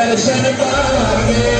better send it by me.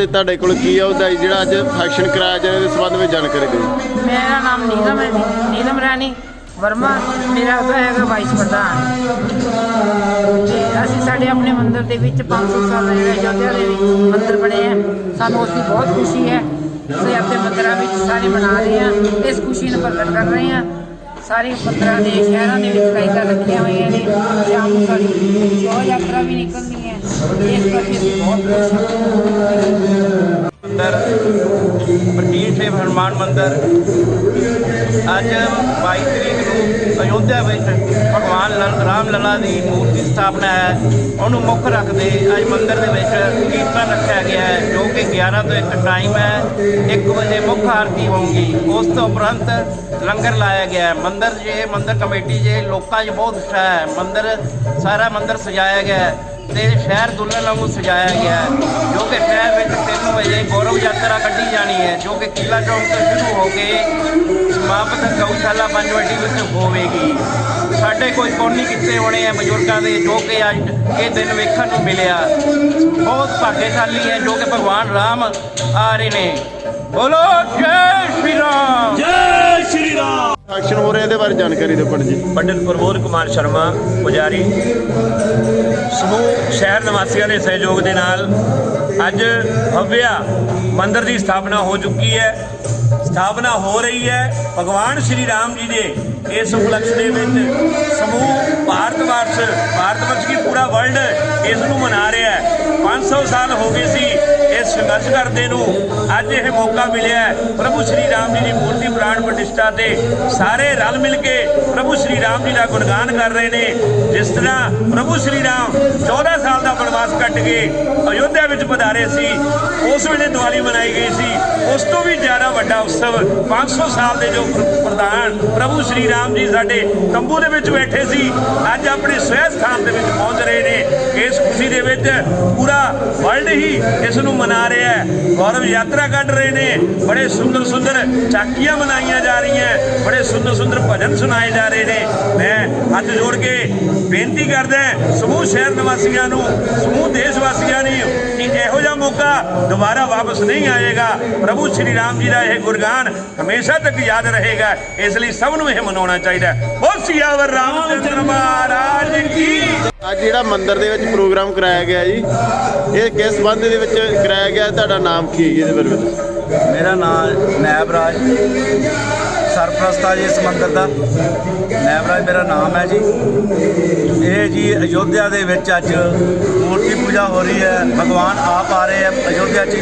ਤੇ ਤੁਹਾਡੇ ਕੋਲ ਕੀ ਆ ਉਹਦਾ ਜਿਹੜਾ ਅੱਜ ਫੰਕਸ਼ਨ ਕਰਾਇਆ ਜਾ ਰਿਹਾ ਇਸ ਸੰਬੰਧ ਵਿੱਚ ਜਾਣਕਾਰੀ ਦਿਓ। ਮੇਰਾ ਨਾਮ ਨੀਲਮ ਹੈ ਜੀ। ਨੀਲਮ ਰਾਣੀ ਵਰਮਾ। ਮੇਰਾ ਉਹਦਾ ਹੈਗਾ ਵਾਈਸ ਪ੍ਰਧਾਨ। ਤੇ ਅਸੀਂ ਸਾਡੇ ਆਪਣੇ ਮੰਦਿਰ ਦੇ ਵਿੱਚ 500 ਸਾਲ ਦਾ ਜਿਹੜਾ ਅਯੋਧਿਆ ਦੇ ਵਿੱਚ ਮੰਦਿਰ ਬਣੇ ਆ। ਸਾਨੂੰ ਉਸ ਦੀ ਬਹੁਤ ਖੁਸ਼ੀ ਹੈ। ਅਸੀਂ ਆਪਣੇ ਮੰਦਿਰਾਂ ਵਿੱਚ ਸਾਰੇ ਮਨਾ ਰਹੇ ਹਾਂ। ਇਸ ਖੁਸ਼ੀ ਨੂੰ ਪ੍ਰਗਟ ਕਰ ਰਹੇ ਹਾਂ। ਸਾਰੇ ਮੰਦਿਰਾਂ ਦੇ ਸ਼ਹਿਰਾਂ ਦੇ ਵਿੱਚ ਲਾਈਟਾਂ ਲੱਗੀਆਂ ਹੋਈਆਂ ਨੇ। ਸ਼ਾਮ ਨੂੰ ਸਾਡੀ ਸ਼ੋਭਾ ਯਾਤਰਾ ਵੀ ਨਿਕਲਣੀ ਮੰਦਰ ਪ੍ਰਤੀਨ ਸ਼ਿਵ ਹਨੂੰਮਾਨ ਮੰਦਰ ਅੱਜ 22 ਤਰੀਕ ਨੂੰ ਅਯੋਧਿਆ ਵਿੱਚ ਭਗਵਾਨ ਲ- ਰਾਮ ਲਲਾ ਦੀ ਮੂਰਤੀ ਸਥਾਪਨਾ ਹੈ। ਉਹਨੂੰ ਮੁੱਖ ਰੱਖਦੇ ਅੱਜ ਮੰਦਰ ਦੇ ਵਿੱਚ ਕੀਰਤਨ ਰੱਖਿਆ ਗਿਆ ਹੈ, ਜੋ ਕਿ 11 ਤੋਂ 1 ਟਾਈਮ ਹੈ। 1 ਵਜੇ ਮੁੱਖ ਆਰਤੀ ਹੋਊਗੀ। ਉਸ ਤੋਂ ਉਪਰੰਤ ਲੰਗਰ ਲਾਇਆ ਗਿਆ ਹੈ। ਮੰਦਰ ਜੇ, ਮੰਦਰ ਕਮੇਟੀ ਜੇ, ਲੋਕਾਂ 'ਚ ਬਹੁਤ ਉਤਸ਼ਾਹ ਹੈ। ਮੰਦਰ, ਸਾਰਾ ਮੰਦਰ ਸਜਾਇਆ ਗਿਆ ਹੈ। ਤੇ ਸ਼ਹਿਰ ਦੁਲਹਨ ਵਾਂਗੂ ਸਜਾਇਆ ਗਿਆ ਹੈ, ਜੋ ਕਿ ਸ਼ਹਿਰ ਵਿੱਚ 3 ਵਜੇ ਗੌਰਵ ਯਾਤਰਾ ਕੱਢੀ ਜਾਣੀ ਹੈ, ਜੋ ਕਿ ਕਿਲਾ ਚੌਂਕ ਤੋਂ ਸ਼ੁਰੂ ਹੋ ਕੇ ਸਮਾਪਤ ਗਊਸ਼ਾਲਾ ਪੰਜਵਟੀ ਵਿੱਚ ਹੋਵੇਗੀ। ਸਾਡੇ ਕੋਈ ਪੁੰਨ ਕਿੱਤੇ ਹੋਣੇ ਆ ਬਜ਼ੁਰਗਾਂ ਦੇ, ਜੋ ਕਿ ਅੱਜ ਇਹ ਦਿਨ ਵੇਖਣ ਨੂੰ ਮਿਲਿਆ। ਬਹੁਤ ਭਾਗਸ਼ਾਲੀ ਹੈ, ਜੋ ਕਿ ਭਗਵਾਨ ਰਾਮ ਆ ਰਹੇ ਨੇ। ਬੋਲੋ, ਜੈ ਸ਼੍ਰੀ ਰਾਮ। ਫੰਕਸ਼ਨ ਇਹਦੇ ਬਾਰੇ ਜਾਣਕਾਰੀ ਦਿਓ ਪੰਡਿਤ ਜੀ। ਪੰਡਿਤ ਪ੍ਰਬੋਧ ਕੁਮਾਰ ਸ਼ਰਮਾ, ਪੁਜਾਰੀ। ਸਮੂਹ ਸ਼ਹਿਰ ਨਿਵਾਸੀਆਂ ਦੇ ਸਹਿਯੋਗ ਦੇ ਨਾਲ ਅੱਜ ਭਵਿਆ ਮੰਦਿਰ ਦੀ ਸਥਾਪਨਾ ਹੋ ਚੁੱਕੀ ਹੈ। ਸਥਾਪਨਾ ਹੋ ਰਹੀ ਹੈ। ਭਗਵਾਨ ਸ਼੍ਰੀ ਰਾਮ ਜੀ ਦੇ ਇਸ ਉਪਲਕਸ਼ ਦੇ ਵਿੱਚ ਸਮੂਹ ਭਾਰਤ ਵਰਸ਼ ਭਾਰਤ ਵਰਸ਼ ਕੀ ਪੂਰਾ ਵਰਲਡ ਇਸ ਨੂੰ ਮਨਾ ਰਿਹਾ ਹੈ। 500 ਸਾਲ ਹੋ ਗਏ ਸੀ ਇਸ ਸੰਘਰਸ਼ ਕਰਦੇ ਨੂੰ ਅੱਜ ਇਹ ਮੌਕਾ ਮਿਲਿਆ ਪ੍ਰਭੂ ਸ਼੍ਰੀ ਰਾਮ ਜੀ ਦੀ ਮੂਰਤੀ ਪ੍ਰਾਣ ਪ੍ਰਤਿਸ਼ਠਾ ਤੇ ਸਾਰੇ ਰਲ ਮਿਲ ਕੇ ਪ੍ਰਭੂ ਸ਼੍ਰੀ ਰਾਮ ਜੀ ਦਾ ਗੁਣਗਾਨ ਕਰ ਰਹੇ ਨੇ। ਜਿਸ ਤਰ੍ਹਾਂ ਪ੍ਰਭੂ ਸ਼੍ਰੀ ਰਾਮ 14 ਸਾਲ ਦਾ ਬਨਵਾਸ ਕੱਟ ਕੇ ਅਯੋਧਿਆ ਵਿੱਚ ਪਧਾਰੇ ਸੀ, ਉਸ ਵੇਲੇ ਦੀਵਾਲੀ ਮਨਾਈ ਗਈ ਸੀ। ਉਸ ਤੋਂ ਵੀ ਜ਼ਿਆਦਾ ਵੱਡਾ ਉਤਸਵ 500 ਸਾਲ ਦੇ ਜੋ ਪ੍ਰਧਾਨ ਪ੍ਰਭੂ ਸ਼੍ਰੀ ਰਾਮ ਜੀ ਸਾਡੇ ਤੰਬੂ ਦੇ ਵਿੱਚ ਬੈਠੇ ਸੀ, ਅੱਜ ਆਪਣੇ ਸਵੈ ਸਥਾਨ ਦੇ ਵਿੱਚ ਪਹੁੰਚ ਰਹੇ ਨੇ। ਇਸ ਖੁਸ਼ੀ ਦੇ ਵਿੱਚ ਪੂਰਾ ਵਰਲਡ ਹੀ ਇਸ ਨੂੰ ਮਨਾ ਰਿਹਾ ਹੈ। ਗੌਰਵ, ਯਾਤਰਾ ਕੱਢ ਰਹੇ ਨੇ। ਬੜੇ ਸੁੰਦਰ ਸੁੰਦਰ ਚਾਕੀਆਂ ਮਨਾਈਆਂ ਜਾ ਰਹੀਆਂ ਬੜੇ ਸੁੰਦਰ ਸੁੰਦਰ ਭਜਨ ਸੁਣਾਏ ਜਾ ਰਹੇ ਨੇ। ਮੈਂ ਹੱਥ ਜੋੜ ਕੇ ਬੇਨਤੀ ਕਰਦਾ ਸਮੂਹ ਸ਼ਹਿਰ ਨਿਵਾਸੀਆਂ ਨੂੰ, ਸਮੂਹ ਦੇਸ਼ ਵਾਸੀਆਂ ਨੂੰ ਕਿ ਇਹੋ ਜਿਹਾ ਮੌਕਾ ਦੁਬਾਰਾ ਵਾਪਸ ਨਹੀਂ ਆਏਗਾ। ਪ੍ਰਭੂ ਸ਼੍ਰੀ ਰਾਮ ਜੀ ਦਾ ਇਹ ਗੁਰਗਾਨ ਹਮੇਸ਼ਾ ਤੱਕ ਯਾਦ ਰਹੇਗਾ। ਇਸ ਲਈ ਸਭ ਨੂੰ ਇਹ ਮਨਾਉਣਾ ਚਾਹੀਦਾ ਬਹੁਤ ਬੋਲ ਸਿਆਵਰ ਰਾਮਚੰਦਰ ਮਹਾਰਾਜ ਜਿਹੜਾ ਮੰਦਿਰ ਦੇ ਵਿੱਚ ਪ੍ਰੋਗਰਾਮ ਕਰਾਇਆ ਗਿਆ ਜੀ, ਇਹ ਕਿਸ ਸੰਬੰਧ ਦੇ ਵਿੱਚ ਕਰਾਇਆ ਗਿਆ? ਤੁਹਾਡਾ ਨਾਮ ਕੀ ਹੈ ਜੀ ਇਹਦੇ ਬਾਰੇ ਦੱਸੋ। ਮੇਰਾ ਨਾਮ ਨੈਬ ਰਾਜ ਸਰਪ੍ਰਸਤ ਆ ਜੀ ਇਸ ਮੰਦਿਰ ਦਾ। ਨੈਬਰਾਜ ਮੇਰਾ ਨਾਮ ਹੈ ਜੀ। ਇਹ ਜੀ ਅਯੋਧਿਆ ਦੇ ਵਿੱਚ ਅੱਜ ਮੂਰਤੀ ਪੂਜਾ ਹੋ ਰਹੀ ਹੈ ਭਗਵਾਨ ਆਪ ਆ ਰਹੇ ਹੈ ਅਯੋਧਿਆ 'ਚ।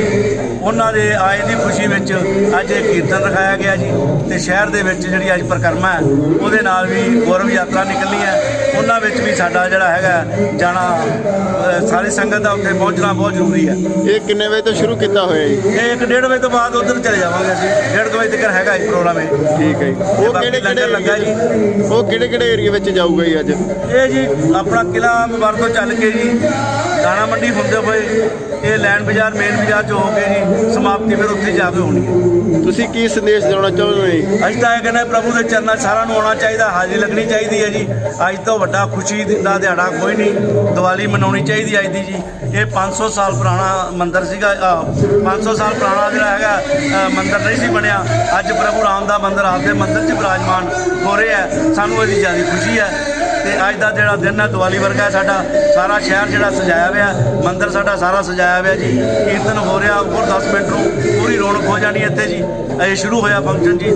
ਉਹਨਾਂ ਦੇ ਆਏ ਦੀ ਖੁਸ਼ੀ ਵਿੱਚ ਅੱਜ ਇਹ ਕੀਰਤਨ ਰਖਾਇਆ ਗਿਆ ਜੀ ਤੇ ਸ਼ਹਿਰ ਦੇ ਵਿੱਚ ਜਿਹੜੀ ਅੱਜ ਪ੍ਰਕਰਮਾ ਹੈ ਉਹਦੇ ਨਾਲ ਵੀ ਗੌਰਵ ਯਾਤਰਾ ਨਿਕਲਣੀ ਹੈ। ਉਹਨਾਂ ਵਿੱਚ ਵੀ ਸਾਡਾ ਜਿਹੜਾ ਹੈਗਾ ਜਾਣਾ ਸਾਰੀ ਸੰਗਤ ਦਾ ਉੱਥੇ ਪਹੁੰਚਣਾ ਬਹੁਤ ਜ਼ਰੂਰੀ ਹੈ। ਇਹ ਕਿੰਨੇ ਵਜੇ ਤੋਂ ਸ਼ੁਰੂ ਕੀਤਾ ਹੋਇਆ ਜੀ? ਇਹ ਇੱਕ ਡੇਢ ਵਜੇ ਤੋਂ ਬਾਅਦ ਉਧਰ ਚਲੇ ਜਾਵਾਂਗੇ ਅਸੀਂ। ਡੇਢ ਕੁ ਵਜੇ ਤੱਕ ਹੈਗਾ ਇਹ ਪ੍ਰੋਗਰਾਮ ਇਹ। ਠੀਕ ਹੈ ਜੀ। ਉਹ ਕਿਹੜੇ ਲੰਗਰ ਲੱਗਾ ਜੀ। ਕਿਹੜੇ ਉਹ ਕਿਹੜੇ ਕਿਹੜੇ ਏਰੀਆ ਵਿੱਚ ਜਾਊਗਾ ਜੀ ਅੱਜ? ਇਹ ਜੀ ਆਪਣਾ ਕਿਲਾ ਮੁਬਾਰਕ ਤੋਂ ਚੱਲ ਕੇ ਜੀ ਦਾਣਾ ਮੰਡੀ ਹੁੰਦੇ ਹੋਏ ਇਹ ਲੈਂਡ ਬਾਜ਼ਾਰ ਮੇਨ ਬਾਜ਼ਾਰ ਚ ਹੋ ਕੇ ਜੀ ਸਮਾਪਤੀ ਫਿਰ ਉੱਥੇ ਜਾ ਕੇ ਹੋਣੀ ਹੈ। ਤੁਸੀਂ ਕੀ ਸੰਦੇਸ਼ ਦੇਣਾ ਚਾਹੁੰਦੇ ਹੋ ਅੱਜ ਤਾਂ ਇਹ ਕਹਿੰਦੇ ਪ੍ਰਭੂ ਦੇ ਚਰਨਾਂ 'ਚ ਸਾਰਿਆਂ ਨੂੰ ਆਉਣਾ ਚਾਹੀਦਾ ਹਾਜ਼ਰੀ ਲੱਗਣੀ ਚਾਹੀਦੀ ਹੈ ਜੀ। ਅੱਜ ਤੋਂ ਵੱਡਾ ਖੁਸ਼ੀ ਦਾ ਦਿਹਾੜਾ ਕੋਈ ਨਹੀਂ ਦੀਵਾਲੀ ਮਨਾਉਣੀ ਚਾਹੀਦੀ ਅੱਜ ਦੀ ਜੀ। ਇਹ 500 ਸਾਲ ਪੁਰਾਣਾ ਮੰਦਿਰ ਸੀਗਾ ਅ, 500 ਸਾਲ ਪੁਰਾਣਾ ਜਿਹੜਾ ਹੈਗਾ ਅ, ਮੰਦਿਰ ਨਹੀਂ ਸੀ ਬਣਿਆ। ਅੱਜ ਪ੍ਰਭੂ ਰਾਮ ਦਾ ਮੰਦਿਰ ਆਪਦੇ ਮੰਦਿਰ 'ਚ ਵਿਰਾਜਮਾਨ ਹੋ ਰਿਹਾ ਹੈ। ਸਾਨੂੰ ਇਹਦੀ ਜ਼ਿਆਦਾ ਖੁਸ਼ੀ ਹੈ। ਤੇ ਅੱਜ ਦਾ ਜਿਹੜਾ ਦਿਨ ਹੈ, ਦੀਵਾਲੀ ਵਰਗਾ ਹੈ ਸਾਡਾ। ਸਾਰਾ ਸ਼ਹਿਰ ਜਿਹੜਾ ਸਜਾਇਆ ਹੋਇਆ, ਮੰਦਿਰ ਸਾਡਾ ਸਾਰਾ ਸਜਾਇਆ ਹੋਇਆ ਜੀ। ਕੀਰਤਨ ਹੋ ਰਿਹਾ, ਹੋਰ 10 ਮਿੰਟ ਨੂੰ ਪੂਰੀ ਰੌਣਕ ਹੋ ਜਾਣੀ ਇੱਥੇ ਜੀ। ਇਹ ਸ਼ੁਰੂ ਹੋਇਆ ਫੰਕਸ਼ਨ ਜੀ।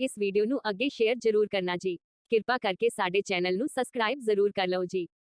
ਇਸ ਵੀਡੀਓ ਨੂੰ ਅੱਗੇ ਸ਼ੇਅਰ ਜ਼ਰੂਰ ਕਰਨਾ ਜੀ। ਕਿਰਪਾ ਕਰਕੇ ਸਾਡੇ ਚੈਨਲ ਨੂੰ ਸਬਸਕ੍ਰਾਈਬ ਜ਼ਰੂਰ ਕਰ ਲਓ ਜੀ।